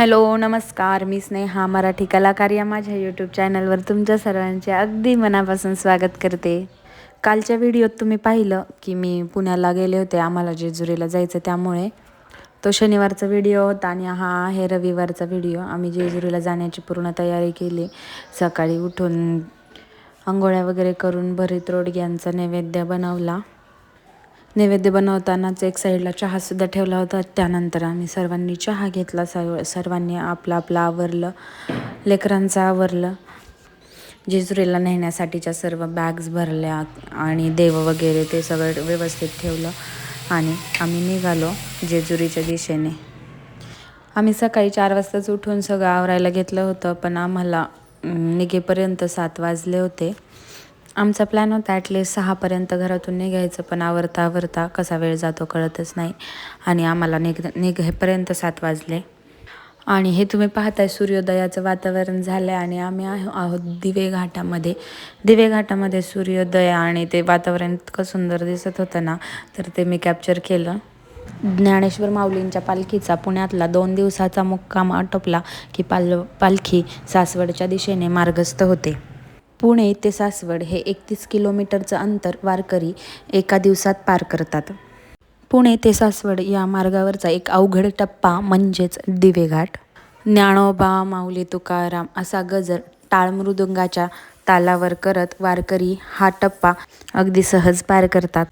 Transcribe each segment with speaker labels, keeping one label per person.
Speaker 1: Hello नमस्कार. मी स्नेहा मराठी कलाकार या माझ्या यूट्यूब चॅनलवर तुमच्या सर्वांचे अगदी मनापासून स्वागत करते. कालच्या व्हिडिओत तुम्ही पाहिलं की मी पुण्याला गेले होते आम्हाला जेजुरीला जायचं त्यामुळे. तो शनिवारचा व्हिडिओ होता आणि हा आहे रविवारचा व्हिडिओ. आम्ही जेजुरीला जाण्याची पूर्ण तयारी केली. सकाळी उठून आंघोळ्या वगैरे करून भरीत रोडग्यांचा नैवेद्य बनवला. नैवेद्य बनवतानाच एक साईडला चहासुद्धा ठेवला होता. त्यानंतर आम्ही सर्वांनी चहा घेतला. सर्व सर्वांनी आपलं आपलं आवरलं. लेकरांचं आवरलं. जेजुरीला नेण्यासाठीच्या सर्व बॅग्स भरल्या आणि देव वगैरे ते सगळं व्यवस्थित ठेवलं आणि आम्ही निघालो जेजुरीच्या दिशेने. आम्ही सकाळी चार वाजताच उठून सगळं आवरायला घेतलं होतं पण आम्हाला निघेपर्यंत सात वाजले होते. आमचा प्लॅन होता ॲटलिस्ट सहापर्यंत घरातून निघायचं पण आवरता आवरता कसा वेळ जातो कळतच नाही. आणि आम्हाला निघ निघेपर्यंत सात वाजले. आणि हे तुम्ही पाहताय सूर्योदयाचं वातावरण झालं आहे आणि आम्ही आहो आहोत दिवे घाटामध्ये. दिवे घाटामध्ये सूर्योदय आणि ते वातावरण इतकं सुंदर दिसत होतं ना तर ते मी कॅप्चर केलं. ज्ञानेश्वर माऊलींच्या पालखीचा पुण्यातला दोन दिवसाचा मुक्काम आटोपला की पाल पालखी सासवडच्या दिशेने मार्गस्थ होते. पुणे ते सासवड हे एकतीस किलोमीटरचं अंतर वारकरी एका दिवसात पार करतात. पुणे ते सासवड या मार्गावरचा एक अवघड टप्पा म्हणजेच दिवेघाट. ज्ञानोबा माऊली तुकाराम असा गजर टाळमृदुंगाच्या तालावर करत वारकरी हा टप्पा अगदी सहज पार करतात.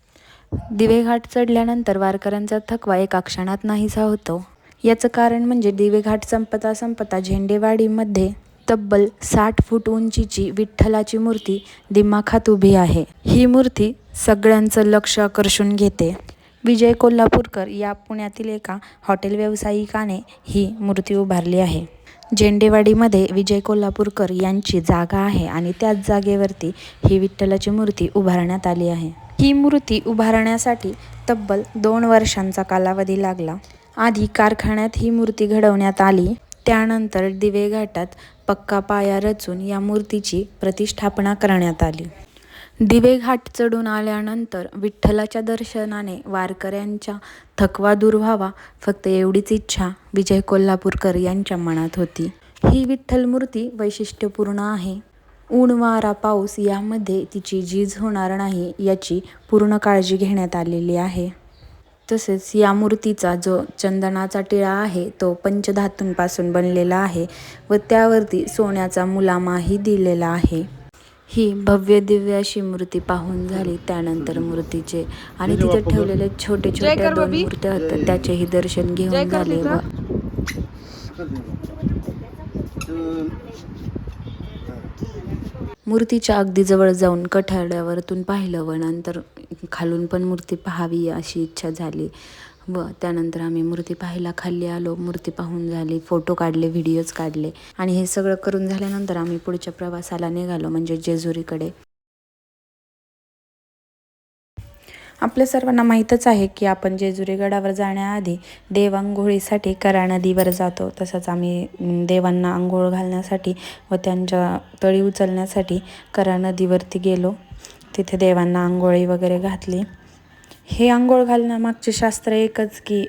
Speaker 1: दिवेघाट चढल्यानंतर वारकऱ्यांचा थकवा एका क्षणात नाहीसा होतो. याचं कारण म्हणजे दिवेघाट संपता संपता झेंडेवाडीमध्ये तब्बल साठ फूट उंचीची विठ्ठलाची मूर्ती दिमाखात उभी आहे. ही मूर्ती सगळ्यांचं लक्ष आकर्षून घेते. विजय कोल्हापूरकर या पुण्यातील एका हॉटेल व्यावसायिकाने ही मूर्ती उभारली आहे. झेंडेवाडीमध्ये विजय कोल्हापूरकर यांची जागा आहे आणि त्याच जागेवरती ही विठ्ठलाची मूर्ती उभारण्यात आली आहे. ही मूर्ती उभारण्यासाठी तब्बल दोन वर्षांचा कालावधी लागला. आधी कारखान्यात ही मूर्ती घडवण्यात आली. त्यानंतर दिवे घाटात पक्का पाया रचून या मूर्तीची प्रतिष्ठापना करण्यात आली. दिवे घाट चढून आल्यानंतर विठ्ठलाच्या दर्शनाने वारकऱ्यांच्या थकवा दूर व्हावा फक्त एवढीच इच्छा विजय कोल्हापूरकर यांच्या मनात होती. ही विठ्ठल मूर्ती वैशिष्ट्यपूर्ण आहे. ऊन वारा पाऊस यामध्ये तिची झीज होणार नाही याची पूर्ण काळजी घेण्यात आलेली आहे. तसेच या मूर्तीचा जो चंदनाचा टिळा आहे तो पंचधातूंपासून बनलेला आहे व त्यावरती सोन्याचा मुलामाही दिलेला आहे. ही भव्य दिव्य अशी मूर्ती पाहून झाली. त्यानंतर मूर्तीचे आणि तिथे ठेवलेले छोटे छोटे दोन मूर्त्या होत्या त्याचेही दर्शन घेऊन झाले व मूर्तीच्या अगदी जवळ जाऊन कठाड्यावरतून पाहिलं व नंतर खालून पण मूर्ती पाहावी अशी इच्छा झाली. व त्यानंतर आम्ही मूर्ती पाहायला खाली आलो. मूर्ती पाहून झाली फोटो काढले व्हिडिओज काढले. आणि हे सगळं करून झाल्यानंतर आम्ही पुढच्या प्रवासाला निघालो म्हणजे जेजुरीकडे. आपल्या सर्वांना माहीतच आहे की आपण जेजुरी गडावर जाण्याआधी देव आंघोळीसाठी करा नदीवर जातो. तसंच आम्ही देवांना आंघोळ घालण्यासाठी व त्यांच्या तळी उचलण्यासाठी करा नदीवरती गेलो. तिथे देवांना आंघोळी वगैरे घातली. हे आंघोळ घालण्यामागचे शास्त्र एकच की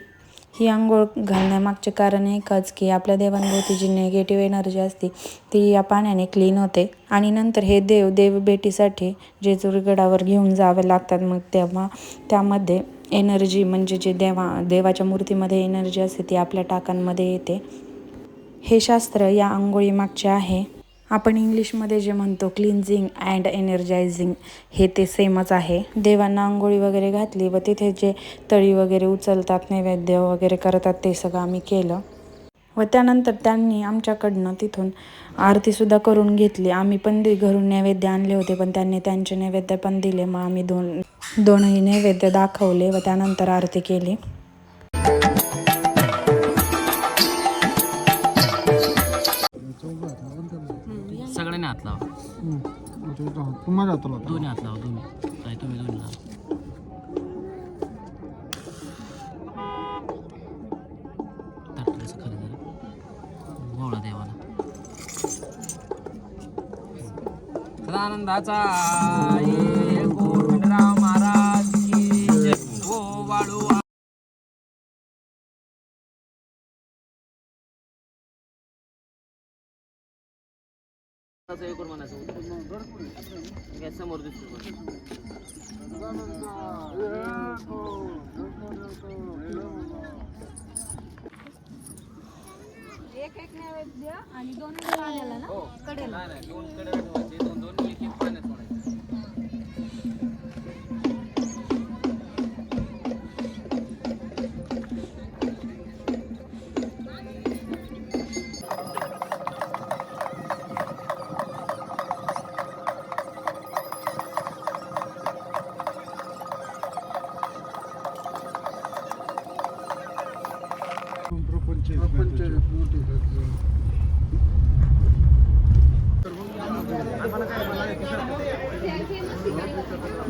Speaker 1: ही आंघोळ घालण्यामागचे कारण एकच की आपल्या देवांभोवती जी निगेटिव्ह एनर्जी असते ती या पाण्याने क्लीन होते. आणि नंतर हे देव देवभेटीसाठी जेजुरीगडावर घेऊन जावे लागतात. मग तेव्हा त्यामध्ये एनर्जी म्हणजे जे देवा देवाच्या मूर्तीमध्ये एनर्जी असते ती आपल्या टाकांमध्ये येते. हे शास्त्र या आंघोळीमागचे आहे. आपण इंग्लिशमध्ये जे म्हणतो क्लिन्झिंग अँड एनर्जायझिंग हे ते सेमच आहे. देवांना आंघोळी वगैरे घातली व तिथे जे तळी वगैरे उचलतात नैवेद्य वगैरे करतात ते सगळं आम्ही केलं. व त्यानंतर त्यांनी आमच्याकडनं तिथून आरतीसुद्धा करून घेतली. आम्ही पण घरून नैवेद्य आणले होते पण त्यांनी त्यांचे नैवेद्य पण दिले. मग आम्ही दोन दोनही नैवेद्य दाखवले व त्यानंतर आरती केली.
Speaker 2: सगळ्यांनी हात लावा.
Speaker 3: तुम्हाला
Speaker 2: दोन्ही हात लावा दोन्ही. काय तुम्ही दोन्ही लावा. ताटलीचं खाली देवाला. आनंदाचा असं हे करून म्हणायचं काय समोर दिसतो नाही नाही दोन कडे ठेवायचे दोन दोन एक एक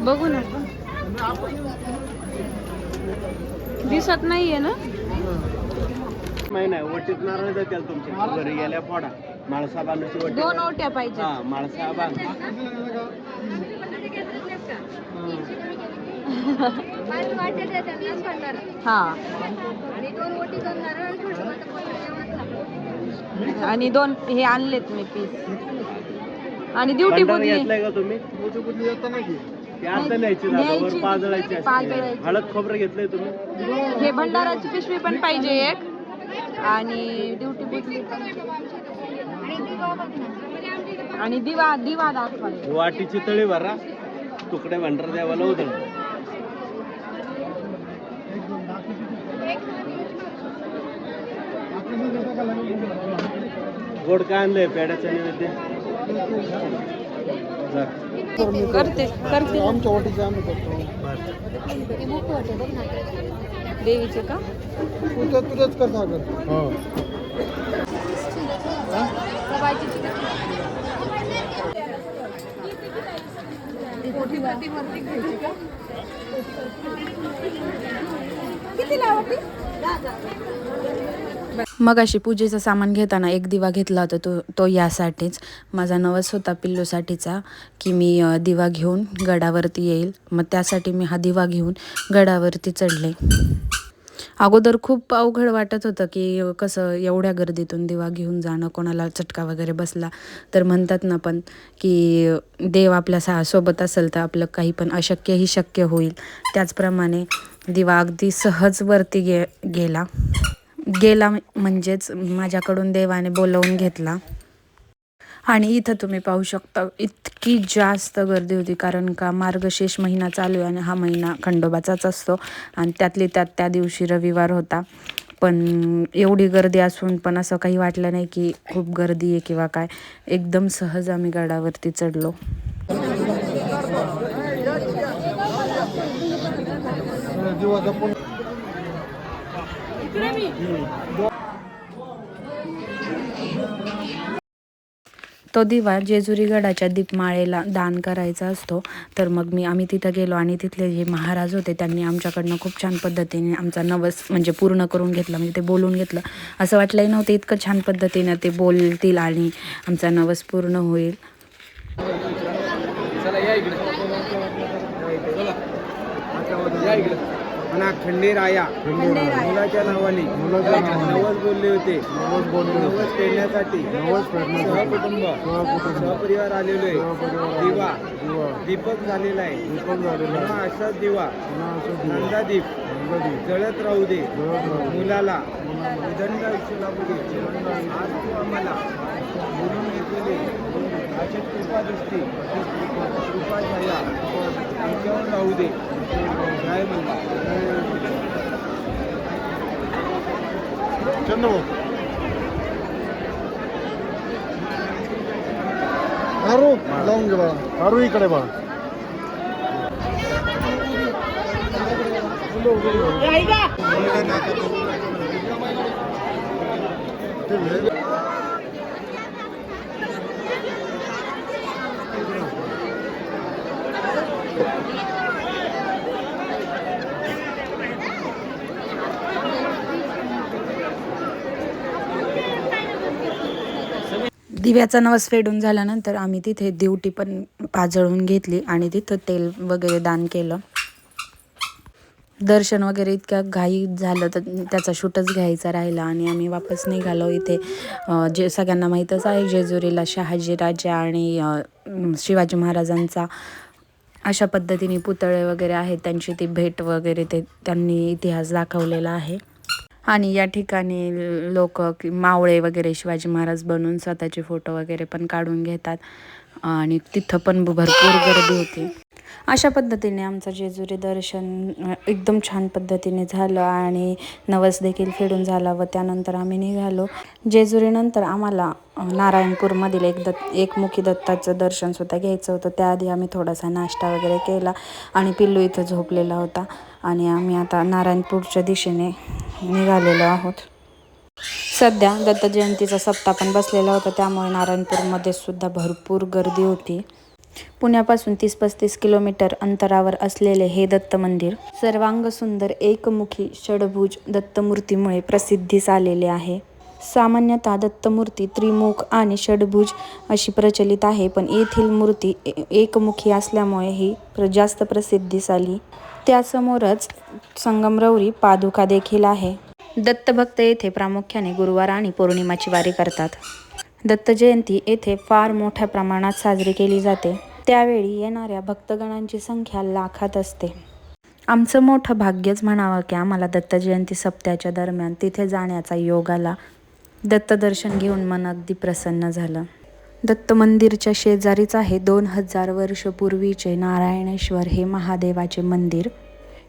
Speaker 1: बघू ना. दिसत नाहीये ना?
Speaker 4: नाही नाही वटीत नारळ देतील तुमच्या घरी गेल्या फोडा. माळसा बांधाची वटी
Speaker 1: दोन ओट्या पाहिजे
Speaker 4: हा माळसा बांध.
Speaker 1: हा. आणि दोन हे आणलेत मी पीस आणि ड्युटी बुधली
Speaker 4: का तुम्ही? न्यायची पाजळायची. हळद खोबरं घेतलंय तुम्ही?
Speaker 1: हे भंडाराची पिशवी पण पाहिजे एक. आणि ड्युटी बुधली आणि दिवा दिवा दाखवायला
Speaker 4: वाटीची तळी भरा. तुकडे भंडार देवाला उधळ. गोड काय आणलंय पेड्याचं नैवेद्य. जा.
Speaker 1: करते करते.
Speaker 3: आमच्या वाटीचे आम्ही करतो.
Speaker 1: देवीचे का?
Speaker 3: तुझ्या तुझ्याच कर सागर हो.
Speaker 1: मग अशी पूजेचं सामान घेताना एक दिवा घेतला होता तो तो यासाठीच. माझा नवस होता पिल्लूसाठीचा की मी दिवा घेऊन गडावरती येईल. मग त्यासाठी मी हा दिवा घेऊन गडावरती चढले. अगोदर खूप अवघड वाटत होतं की कसं एवढ्या गर्दीतून दिवा घेऊन जाणं कोणाला चटका वगैरे बसला. तर म्हणतात ना पण की देव आपल्या सा सोबत असेल तर आपलं काही पण अशक्यही शक्य होईल. त्याचप्रमाणे दिवा अगदी सहज वरती गे गेला. गेला म्हणजेच माझ्याकडून देवाने बोलवून घेतला. आणि इथं तुम्ही पाहू शकता इतकी जास्त गर्दी होती. कारण का मार्गशीर्ष महिना चालू आहे आणि हा महिना खंडोबाचाच असतो. आणि त्यातली त्यात त्या दिवशी रविवार होता. पण एवढी गर्दी असून पण असं काही वाटलं नाही की खूप गर्दी आहे किंवा काय. एकदम सहज आम्ही गडावरती चढलो. तो दिवा जेजुरी गडाच्या दीपमाळेला दान करायचा असतो. तर मग मी आम्ही तिथं गेलो आणि तिथले जे महाराज होते त्यांनी आमच्याकडनं खूप छान पद्धतीने आमचा नवस म्हणजे पूर्ण करून घेतला. म्हणजे ते बोलून घेतलं. असं वाटलंही नव्हतं इतकं छान पद्धतीनं ते बोलतील आणि आमचा नवस पूर्ण होईल.
Speaker 2: चला या इकडे.
Speaker 4: म्हणा खंडेराया. मुलाच्या नावाने. नवस बोलले होते.
Speaker 3: नवस बोलले
Speaker 4: नवस
Speaker 3: नवस
Speaker 4: सहकुटुंब. सहपरिवार आलेलो आहे. दिवा. दीपक झालेला आहे.
Speaker 3: दीपक झालेला
Speaker 4: असाच दिवा. नंदादीप.
Speaker 3: नंदादी
Speaker 4: जळत राहू दे. मुलाला. उदंड आयुष्य लाभू दे. आज तू आम्हाला बोलून घेतलेले. अशी कृपा दृष्टी कृपा छाया आमच्यावर राहू दे. जय म्हणला
Speaker 3: चंद्रभाऊ हारू जाऊन घे बाळा हारू इकडे बाळा ते
Speaker 1: दिव्याचा नवस फेडून झाल्यानंतर आम्ही तिथे दिवटी पण पाजळून घेतली आणि तिथं तेल वगैरे दान केलं. दर्शन वगैरे इतक्या घाई झालं तर त्याचा शूटच घ्यायचा राहिला आणि आम्ही वापस निघालो इथे. जे सगळ्यांना माहीतच आहे जेजुरीला शहाजी राजा आणि शिवाजी महाराजांचा अशा पद्धतीने पुतळे वगैरे आहेत त्यांची ती भेट वगैरे ते त्यांनी इतिहास दाखवलेला आहे. आणि या ठिकाणी लोक मावळे वगैरे शिवाजी महाराज बनून स्वतःचे फोटो वगैरे पण काढून घेतात. आणि तिथं पण भरपूर गर्दी होती. अशा पद्धतीने आमचं जेजुरी दर्शन एकदम छान पद्धतीने झालं आणि नवस देखील फेडून झाला व त्यानंतर आम्ही निघालो. जेजुरीनंतर आम्हाला नारायणपूरमधील एक दत्त एकमुखी दत्ताचं दर्शनसुद्धा घ्यायचं होतं. त्याआधी आम्ही थोडासा नाश्ता वगैरे केला आणि पिल्लू इथं झोपलेला होता. आणि आम्ही आता नारायणपूरच्या दिशेने निघालेलो आहोत. सध्या दत्त जयंतीचा सप्ताह पण बसलेला होता त्यामुळे नारायणपूरमध्ये सुद्धा भरपूर गर्दी होती. पुण्यापासून तीस पस्तीस किलोमीटर अंतरावर असलेले हे दत्त मंदिर सर्वांग सुंदर एकमुखी षडभुज दत्तमूर्तीमुळे प्रसिद्धीस आलेले आहे. सामान्यतः दत्तमूर्ती त्रिमुख आणि षडभुज अशी प्रचलित आहे पण येथील मूर्ती ए- एकमुखी असल्यामुळे ही प्र जास्त प्रसिद्धीस आली त्यासमोरच संगमरवरी पादुका देखील आहे. दत्तभक्त येथे प्रामुख्याने गुरुवार आणि पौर्णिमाची वारी करतात. दत्त जयंती येथे फार मोठ्या प्रमाणात साजरी केली जाते. त्यावेळी येणाऱ्या भक्तगणांची संख्या लाखात असते. आमचं मोठं भाग्यच म्हणावं की आम्हाला दत्त जयंती सप्त्याच्या दरम्यान तिथे जाण्याचा योग आला. दत्तदर्शन घेऊन मन अगदी प्रसन्न झालं. दत्त मंदिरच्या शेजारीच आहे दोन हजार वर्ष पूर्वीचे नारायणेश्वर हे महादेवाचे मंदिर.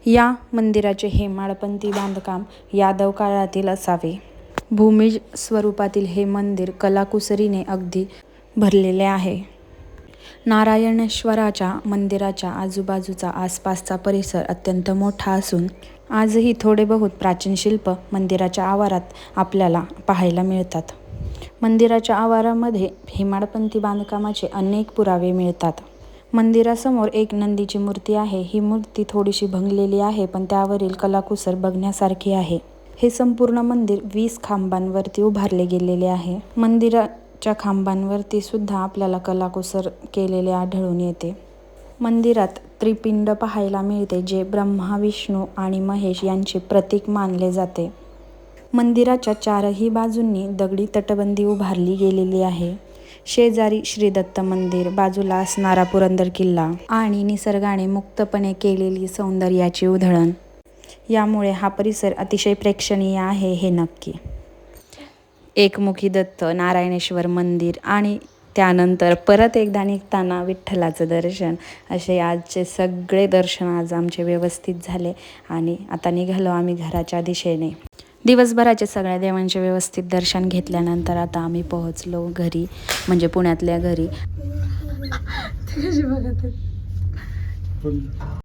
Speaker 1: या मंदिराचे हेमाडपंथी बांधकाम यादव काळातील असावे. भूमिज स्वरूपातील हे मंदिर कलाकुसरीने अगदी भरलेले आहे. नारायणेश्वराच्या मंदिराच्या आजूबाजूचा आसपासचा परिसर अत्यंत मोठा असून आजही थोडे बहुत प्राचीन शिल्प मंदिराच्या आवारात आपल्याला पाहायला मिळतात. मंदिराच्या आवारामध्ये हेमाडपंथी बांधकामाचे अनेक पुरावे मिळतात. मंदिरासमोर एक नंदीची मूर्ती आहे. ही मूर्ती थोडीशी भंगलेली आहे पण त्यावरील कलाकुसर बघण्यासारखी आहे. हे संपूर्ण मंदिर वीस खांबांवरती उभारले गेलेले आहे. मंदिराच्या खांबांवरती सुद्धा आपल्याला कलाकुसर केलेले आढळून येते. मंदिरात त्रिपिंड पाहायला मिळते जे ब्रह्मा विष्णू आणि महेश यांचे प्रतीक मानले जाते. मंदिराच्या चारही बाजूंनी दगडी तटबंदी उभारली गेलेली आहे. शेजारी श्री दत्त मंदिर बाजूला असणारा पुरंदर किल्ला आणि निसर्गाने मुक्तपणे केलेली सौंदर्याची उधळण. यामुळे हा परिसर अतिशय प्रेक्षणीय आहे हे नक्की. एकमुखी दत्त नारायणेश्वर मंदिर आणि त्यानंतर परत एकदा निघताना विठ्ठलाचं दर्शन. असे आजचे सगळे दर्शन आज आमचे व्यवस्थित झाले आणि आता निघालो आम्ही घराच्या दिशेने. दिवसभराचे सगळ्या देवांचे व्यवस्थित दर्शन घेतल्यानंतर आता आम्ही पोहोचलो घरी म्हणजे पुण्यातल्या घरी.